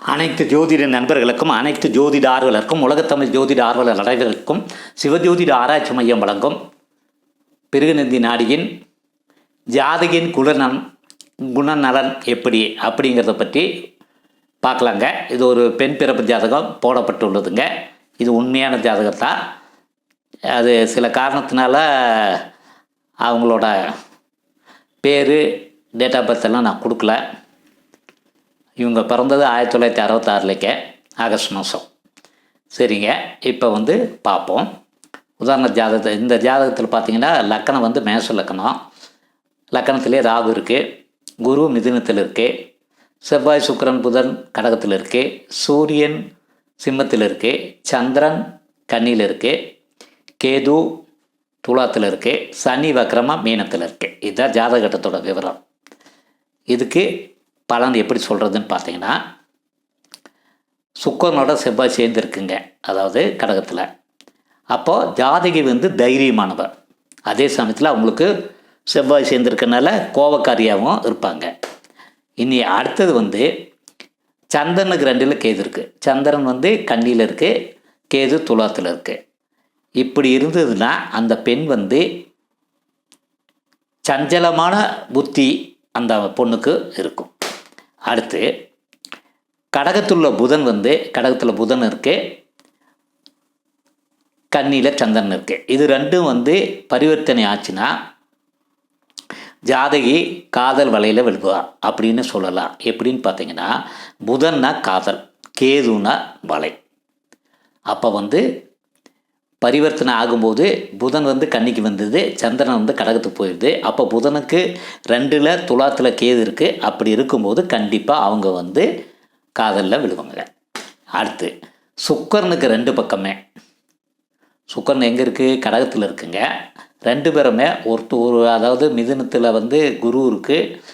அனைத்து ஜோதிட நண்பர்களுக்கும் அனைத்து ஜோதிட ஆர்வலருக்கும் உலகத்தமிழ் ஜோதிட ஆர்வலர் அனைவருக்கும் சிவஜோதிட ஆராய்ச்சி மையம் வழங்கும் பிருகுநந்தி நாடியின் ஜாதகின் குணநலன் குணநலன் எப்படி அப்படிங்கிறத பற்றி பார்க்கலாங்க. இது ஒரு பெண் பிறப்பு ஜாதகம் போடப்பட்டுள்ளதுங்க. இது உண்மையான ஜாதகத்தான் அது சில காரணத்தினால அவங்களோட பேர் டேட் ஆஃப் பர்த் எல்லாம் நான் கொடுக்கல. இவங்க பிறந்தது ஆயிரத்தி தொள்ளாயிரத்தி அறுபத்தாறுலேங்க ஆகஸ்ட் மாதம் சரிங்க இப்போ வந்து பார்ப்போம் உதாரண ஜாதகத்தை இந்த ஜாதகத்தில் பார்த்தீங்கன்னா லக்கணம் வந்து மேச லக்கணம். லக்கணத்திலே ராகு இருக்குது குரு மிதுனத்தில் இருக்குது செவ்வாய் சுக்கரன் புதன் கடகத்தில் இருக்குது சூரியன் சிம்மத்தில் இருக்குது சந்திரன் கன்னியில் இருக்குது கேது துலாத்தில் இருக்குது சனி வக்ரமாக மீனத்தில் இருக்குது இதுதான் ஜாதகட்டத்தோட விவரம். இதுக்கு பலன் எப்படி சொல்கிறதுன்னு பார்த்தீங்கன்னா சுக்கரனோட செவ்வாய் சேர்ந்துருக்குங்க அதாவது கடகத்தில். அப்போது ஜாதகி வந்து தைரியமானவர். அதே சமயத்தில் அவங்களுக்கு செவ்வாய் சேர்ந்துருக்கனால கோபக்காரியாகவும் இருப்பாங்க. இனி அடுத்தது வந்து சந்திரனுக்கு ரெண்டில் கேது இருக்குது சந்திரன் வந்து கண்ணியில் இருக்குது கேது துலாத்தில் இருக்குது இப்படி இருந்ததுன்னா அந்த பெண் வந்து சஞ்சலமான புத்தி அந்த பொண்ணுக்கு இருக்கும். அடுத்து கடகத்துள்ள புதன் வந்து கடகத்தில் புதன் இருக்குது கண்ணியில் சந்திரன் இருக்குது இது ரெண்டும் வந்து பரிவர்த்தனை ஆச்சுன்னா ஜாதகி காதல் வலையில் விழுவா அப்படின்னு சொல்லலாம். எப்படின்னு பார்த்தீங்கன்னா புதன்னா காதல் கேதுனா வலை. அப்போ வந்து பரிவர்த்தனை ஆகும்போது புதன் வந்து கன்னிக்கு வந்தது சந்திரன் வந்து கடகத்துக்கு போயிடுது. அப்போ புதனுக்கு ரெண்டில் துலாத்தில் கேது இருக்குது அப்படி இருக்கும்போது கண்டிப்பாக அவங்க வந்து காதலில் விழுவாங்க. அடுத்து சுக்கரனுக்கு ரெண்டு பக்கமே. சுக்கரன் எங்கே இருக்குது கடகத்தில் இருக்குங்க. ரெண்டு பேருமே ஒருத்தர் ஒரு அதாவது மிதுனத்தில் வந்து குரு இருக்குது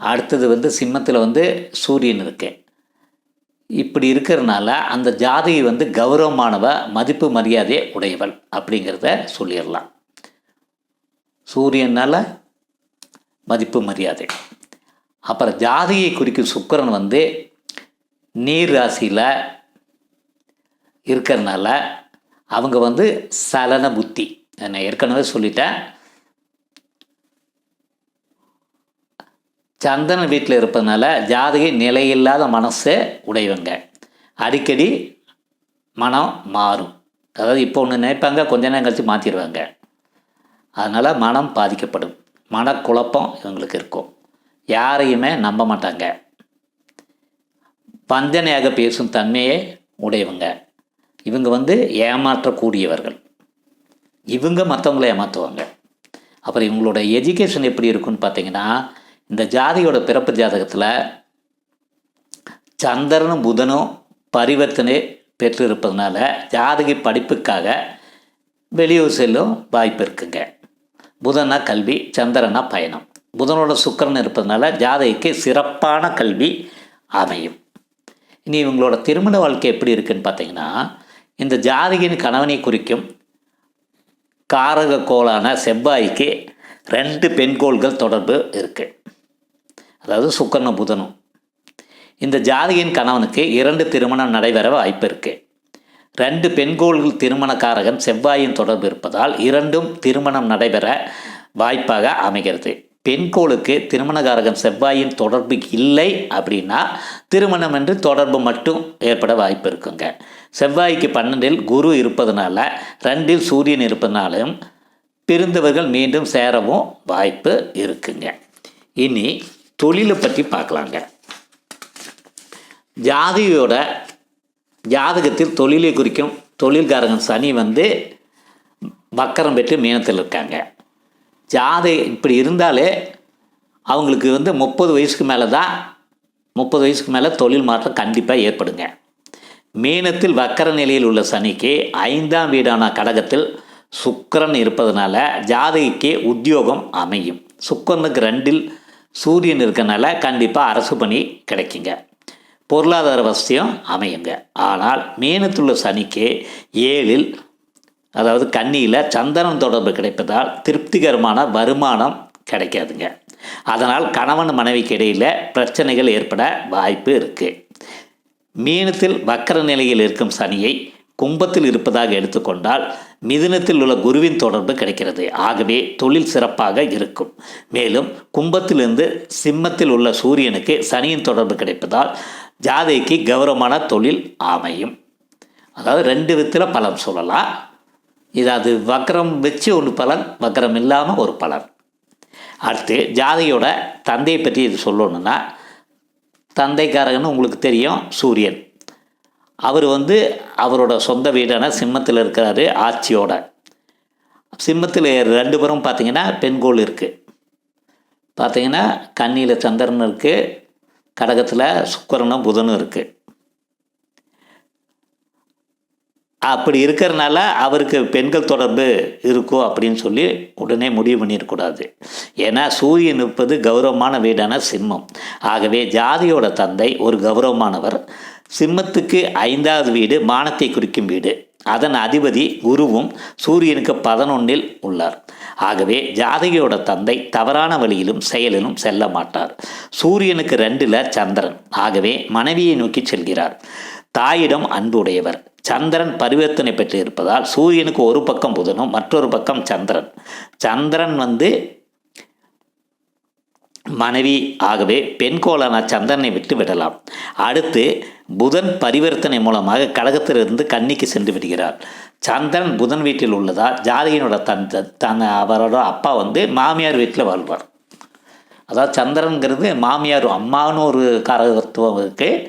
அடுத்தது வந்து சிம்மத்தில் வந்து சூரியன் இருக்குது இப்படி இருக்கிறனால அந்த ஜாதி வந்து கௌரவமானவ மதிப்பு மரியாதை உடையவள் அப்படிங்கிறத சொல்லிடலாம். சூரியனால் மதிப்பு மரியாதை. அப்புறம் ஜாதியை குறிக்கும் சுக்கரன் வந்து நீர் ராசியில் இருக்கிறனால அவங்க வந்து சலன புத்தி. நான் ஏற்கனவே சொல்லிட்டேன். சந்திரன் வீட்டில் இருப்பதுனால ஜாதகி நிலையில்லாத மனசை உடையவங்க. அடிக்கடி மனம் மாறும். அதாவது இப்போ ஒன்று நினைப்பாங்க கொஞ்ச நேரம் கழித்து மாற்றிடுவாங்க அதனால் மனம் பாதிக்கப்படும். மனக்குழப்பம் இவங்களுக்கு இருக்கும். யாரையுமே நம்ப மாட்டாங்க. வஞ்சனையாக பேசும் தன்மையை உடையவங்க. இவங்க வந்து ஏமாற்றக்கூடியவர்கள். இவங்க மற்றவங்கள ஏமாற்றுவாங்க அப்புறம் இவங்களோட எஜுகேஷன் எப்படி இருக்குன்னு பார்த்தீங்கன்னா இந்த ஜாதியோட பிறப்பு ஜாதகத்தில் சந்திரனும் புதனும் பரிவர்த்தனை பெற்று இருப்பதுனால ஜாதகி படிப்புக்காக வெளியூர் செல்லும் வாய்ப்பு இருக்குங்க. புதனா கல்வி சந்திரனா பயணம். புதனோட சுக்கரன் இருப்பதனால ஜாதகிக்கு சிறப்பான கல்வி அமையும். இனி இவங்களோட திருமண வாழ்க்கை எப்படி இருக்குன்னு பார்த்தீங்கன்னா இந்த ஜாதகியின் கணவனை குறிக்கும் காரக கோளான செவ்வாய்க்கு ரெண்டு பெண்கோள்கள் தொடர்பு இருக்குது அதாவது சுக்கரனும் புதனும். இந்த ஜாதகியின் கணவனுக்கு இரண்டு திருமணம் நடைபெற வாய்ப்பு இருக்குது ரெண்டு பெண்கோள்கள் திருமணக்காரகம் செவ்வாயின் தொடர்பு இருப்பதால் இரண்டும் திருமணம் நடைபெற வாய்ப்பாக அமைகிறது. பெண்கோளுக்கு திருமணக்காரகம் செவ்வாயின் தொடர்பு இல்லை அப்படின்னா திருமணம் என்று தொடர்பு மட்டும் ஏற்பட வாய்ப்பு இருக்குங்க. செவ்வாய்க்கு பன்னெண்டில் குரு இருப்பதனால ரெண்டில் சூரியன் இருப்பதனாலும் பிரிந்தவர்கள் மீண்டும் சேரவும் வாய்ப்பு இருக்குங்க. இனி தொழிலை பற்றி பார்க்கலாங்க. ஜாதியோட ஜாதகத்தில் தொழிலை குறிக்கும் தொழில்காரங்க சனி வந்து வக்கரம் பெற்று மீனத்தில் இருக்காங்க. ஜாதி இப்படி இருந்தாலே அவங்களுக்கு வந்து முப்பது வயசுக்கு மேலே தான் முப்பது வயசுக்கு மேலே தொழில் மாற்றம் கண்டிப்பாக ஏற்படுங்க. மீனத்தில் வக்கர நிலையில் உள்ள சனிக்கு ஐந்தாம் வீடான கடகத்தில் சுக்கரன் இருப்பதனால ஜாதகிக்கு உத்தியோகம் அமையும். சுக்கரனுக்கு ரெண்டில் சூரியன் இருக்கனால கண்டிப்பாக அரசு பணி கிடைக்குங்க. பொருளாதார வசதியும் அமையுங்க. ஆனால் மீனத்துள்ள சனிக்கு ஏழில் அதாவது கன்னியில் சந்தனம் தொடர்பு கிடைப்பதால் திருப்திகரமான வருமானம் கிடைக்காதுங்க. அதனால் கணவன் மனைவிக்கு இடையில் பிரச்சனைகள் ஏற்பட வாய்ப்பு இருக்குது மீனத்தில் வக்கர நிலையில் இருக்கும் சனியை கும்பத்தில் இருப்பதாக எடுத்துக்கொண்டால் மிதுனத்தில் உள்ள குருவின் தொடர்பு கிடைக்கிறது. ஆகவே தொழில் சிறப்பாக இருக்கும். மேலும் கும்பத்திலிருந்து சிம்மத்தில் உள்ள சூரியனுக்கு சனியின் தொடர்பு கிடைப்பதால் ஜாதைக்கு கௌரவமான தொழில் அமையும். அதாவது ரெண்டு விதத்தில் பலன் சொல்லலாம். இது அது வக்கரம் வச்சு ஒரு பலன் வக்கரம் இல்லாமல் ஒரு பலன். அடுத்து ஜாதையோட தந்தையை பற்றி இது சொல்லணுன்னா தந்தைக்காரகன்னு உங்களுக்கு தெரியும் சூரியன். அவர் வந்து அவரோட சொந்த வீடான சிம்மத்தில் இருக்கிறாரு ஆட்சியோட. சிம்மத்தில் ரெண்டு பேரும் பார்த்தீங்கன்னா பெண்கோள் இருக்குது பார்த்தீங்கன்னா கண்ணியில் சந்திரன் இருக்குது கடகத்தில் சுக்கரனும் புதனும் இருக்குது அப்படி இருக்கிறனால அவருக்கு பெண்கள் தொடர்பு இருக்கும் அப்படின்னு சொல்லி உடனே முடிவு பண்ணிடக்கூடாது. ஏன்னா சூரியன் இருப்பது கௌரவமான வீடான சிம்மம். ஆகவே ஜாதியோட தந்தை ஒரு கௌரவமானவர். சிம்மத்துக்கு ஐந்தாவது வீடு மானத்தை குறிக்கும் வீடு. அதன் அதிபதி குருவும் சூரியனுக்கு பதினொன்றில் உள்ளார். ஆகவே ஜாதகியோட தந்தை தவறான வழியிலும் செயலிலும் செல்ல மாட்டார். சூரியனுக்கு ரெண்டில் சந்திரன். ஆகவே மனைவியை நோக்கி செல்கிறார். தாயிடம் அன்புடையவர். சந்திரன் பரிவர்த்தனை பெற்று இருப்பதால் சூரியனுக்கு ஒரு பக்கம் புதனும் மற்றொரு பக்கம் சந்திரன். சந்திரன் வந்து மனைவி ஆகவே பெண் கோளான சந்திரனை விட்டு விடலாம். அடுத்து புதன் பரிவர்த்தனை மூலமாக கழகத்திலிருந்து கன்னிக்கு சென்று விடுகிறார். சந்திரன் புதன் வீட்டில் உள்ளதால் ஜாதகியனோட தன் தன் அவரோட அப்பா வந்து மாமியார் வீட்டில் வாழ்வார். அதாவது சந்திரனுங்கிறது மாமியார் அம்மானு ஒரு காரகத்துவம் இருக்குது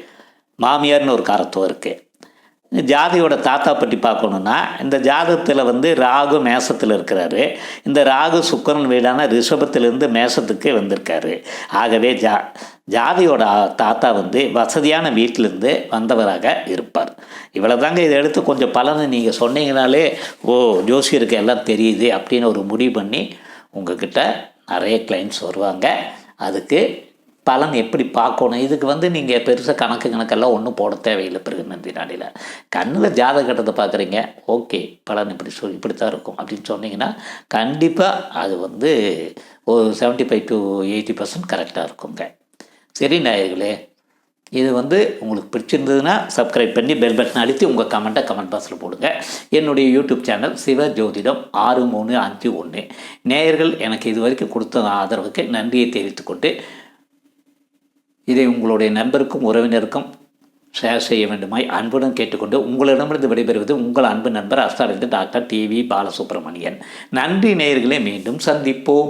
மாமியார்னு ஒரு காரத்துவம் இருக்குது ஜாதியோட தாத்தா பற்றி பார்க்கணுன்னா இந்த ஜாதகத்தில் வந்து ராகு மேசத்தில் இருக்கிறாரு. இந்த ராகு சுக்கரன் வீடான ரிஷபத்திலிருந்து மேசத்துக்கு வந்திருக்காரு. ஆகவே ஜா ஜாதியோட தாத்தா வந்து வசதியான வீட்டிலேருந்து வந்தவராக இருப்பார். இவ்வளோதாங்க இதை எடுத்து கொஞ்சம் பலனை நீங்கள் சொன்னீங்கனாலே ஓ ஜோசியருக்கு எல்லாம் தெரியுது அப்படின்னு ஒரு முடிவு பண்ணி உங்ககிட்ட நிறைய கிளைண்ட்ஸ் வருவாங்க. அதுக்கு பலன் எப்படி பார்க்கணும்? இதுக்கு வந்து நீங்கள் பெருசாக கணக்கு கணக்கெல்லாம் ஒன்றும் போட தேவையில்லை பிறகு நந்தி நாடியில் கண்ணில் ஜாதகட்டத்தை பார்க்குறீங்க ஓகே பலன் இப்படி சொல் இப்படி தான் இருக்கும் அப்படின்னு சொன்னீங்கன்னா கண்டிப்பாக அது வந்து ஒரு seventy five to eighty percent கரெக்டாக இருக்குங்க. சரி நாயர்களே இது வந்து உங்களுக்கு பிடிச்சிருந்ததுன்னா சப்ஸ்கிரைப் பண்ணி பெல் பட்டன் அழுத்தி உங்கள் கமெண்ட்டை கமெண்ட் பாக்ஸில் போடுங்க. என்னுடைய யூடியூப் சேனல் சிவ ஜோதிடம் ஆறு மூணு அஞ்சு ஒன்று நேயர்கள் எனக்கு இது வரைக்கும் கொடுத்த ஆதரவுக்கு நன்றியை தெரிவித்துக்கொண்டு இதை உங்களுடைய நண்பருக்கும் உறவினருக்கும் ஷேர் செய்ய வேண்டுமாய் அன்புடன் கேட்டுக்கொண்டு உங்களிடமிருந்து விடைபெறுவது உங்கள் அன்பு நண்பர் அஸ்தாலிருந்து டாக்டர் டிவி பாலசுப்ரமணியன். நன்றி நேயர்களே மீண்டும் சந்திப்போம்.